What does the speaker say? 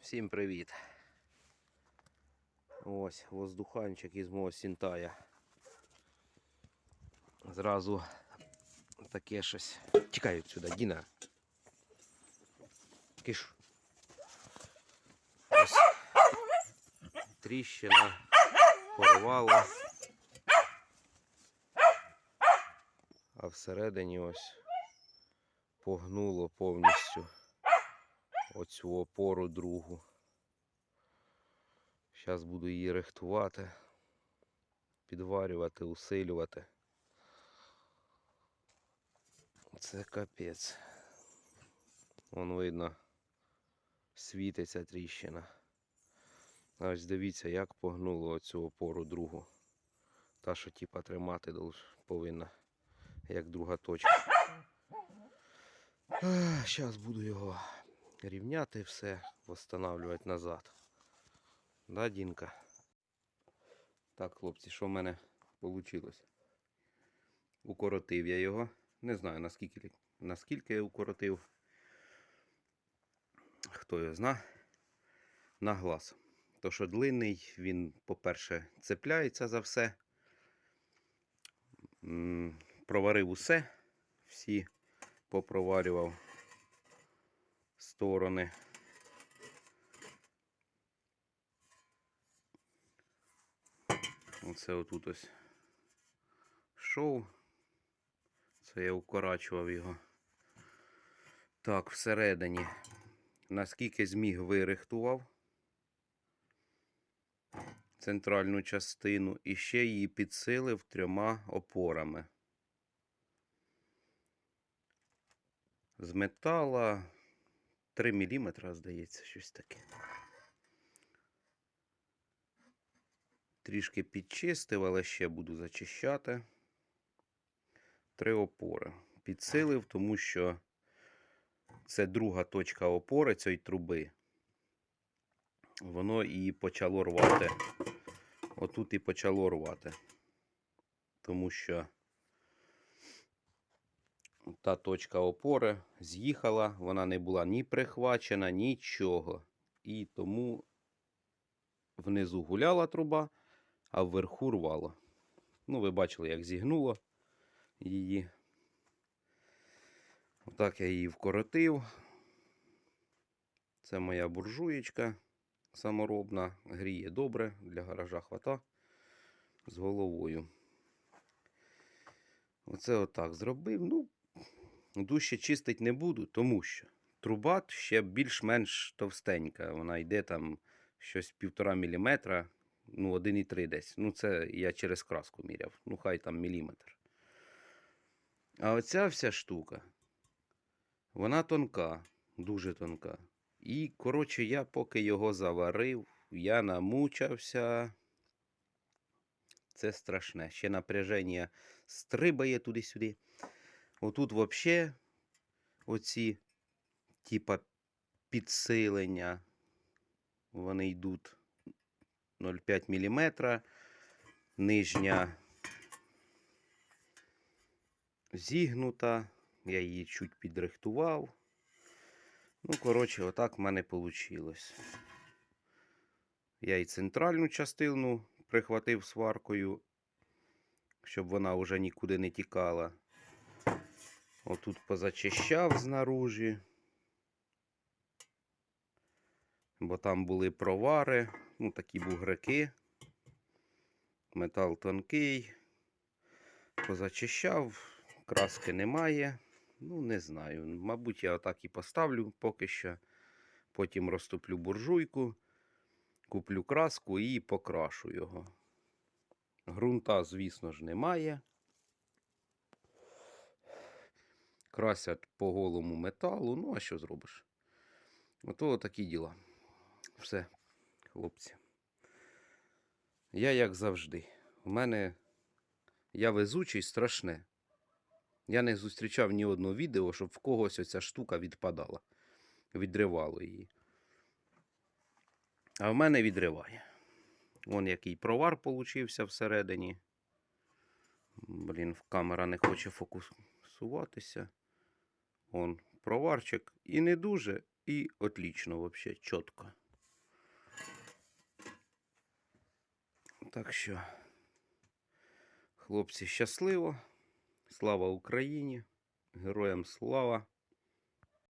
Всім привіт. Ось воздуханчик із мого сінтая. Зразу таке щось. Тікай відсюди, Діна. Киш. Ось тріщина порвала. А всередині ось погнуло повністю оцю опору другу. Зараз буду її рихтувати, підварювати, усилювати. Це капець. Вон видно, світиться тріщина. А Ось дивіться, як погнуло оцю опору другу. Та, що типа тримати повинна, як друга точка. Зараз буду його рівняти все, восстанавливати назад. Да, Дінка? Так, хлопці, що в мене вийшло? Укоротив я його. Не знаю наскільки, наскільки я укоротив. Хто його зна. На глаз. То, що длинний, він, по-перше, цепляється за все. Проварив усе. Всі попроварював сторони. Оце отут ось шов. Це я укорачував його. Так, всередині. Наскільки зміг вирихтував центральну частину і ще її підсилив трьома опорами. З метала 3 мм, здається, щось таке. Трішки підчистив, але ще буду зачищати. Три опори. Підсилив, тому що це друга точка опори цієї труби. Воно і почало рвати. Отут і почало рвати. Тому що та точка опори з'їхала, вона не була ні прихвачена, нічого. І тому внизу гуляла труба, а вверху рвало. Ну, ви бачили, як зігнуло її. Отак я її вкоротив. Це моя буржуєчка саморобна. Гріє добре, для гаража хвата з головою. Оце отак зробив. Ну, дужче чистить не буду, тому що труба ще більш-менш товстенька. Вона йде там щось півтора міліметра, ну, 1,3 десь. Ну, це я через краску міряв. Ну, хай там міліметр. А оця вся штука, вона тонка, дуже тонка. І, коротше, я поки його заварив, я намучався. Це страшне. Ще напряження стрибає туди-сюди. Отут взагалі оці, типа, підсилення, вони йдуть 0,5 мм. Нижня зігнута. Я її чуть підрихтував. Ну, коротше, отак в мене вийшло. Я і центральну частину прихватив сваркою, щоб вона вже нікуди не тікала. Отут позачищав знаружі. Бо там були провари, ну такі бугрики. Метал тонкий. Позачищав, краски немає. Ну, не знаю. Мабуть, я отак і поставлю поки що. Потім розтоплю буржуйку, куплю краску і покрашу його. Грунта, звісно ж, немає. Красять по голому металу. Ну, а що зробиш? Ото такі діла. Все, хлопці. Я як завжди. У мене я везучий страшне. Я не зустрічав ні одного відео, щоб в когось оця штука відпадала. Відривало її. А в мене відриває. Вон який провар получився всередині. Блін, камера не хоче фокусуватися. Он проварчик. І не дуже, і отлічно вообще, чітко. Так що, хлопці, щасливо. Слава Україні! Героям слава!